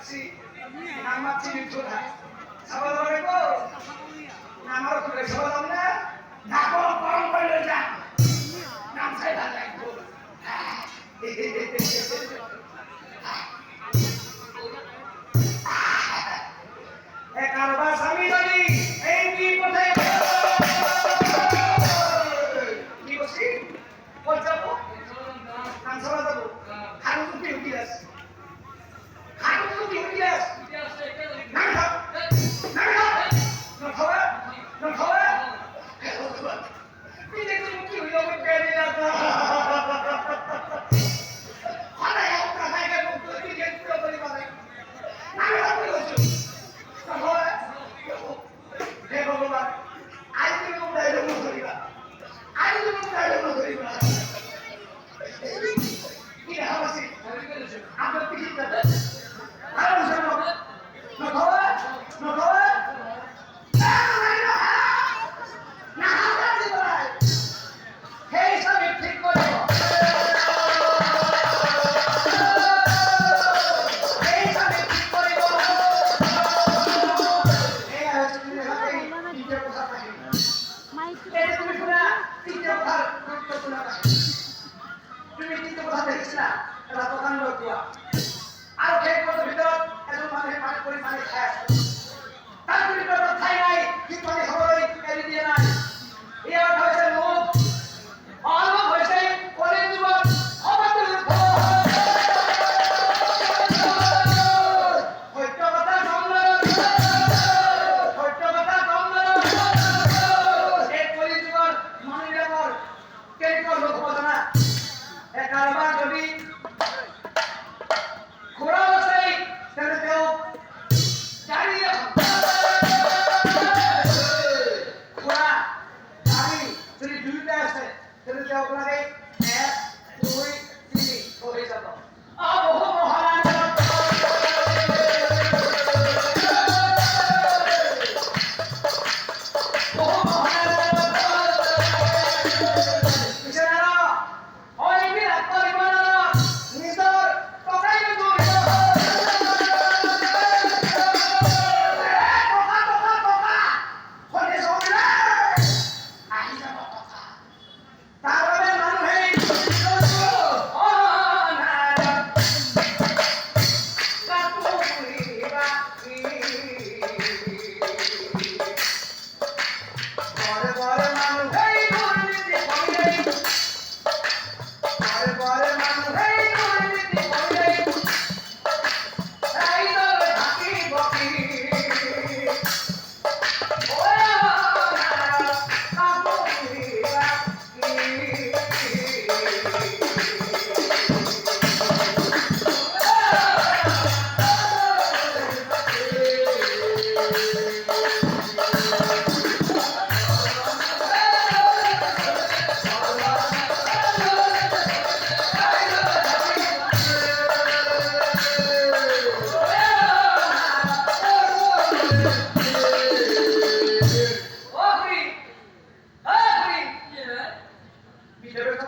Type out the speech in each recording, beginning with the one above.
ডাকছি আমার চিনি চোরা সবাই ধরে গো আমার খুলে সবাই না ডাকো কম করে যান। নাম সাইডা দেখব আপনাদের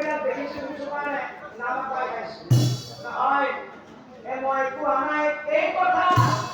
કોઈના દેશી મુસલમાને નામ પાડે છે ના હોય એ મોય કુહાના એક કથા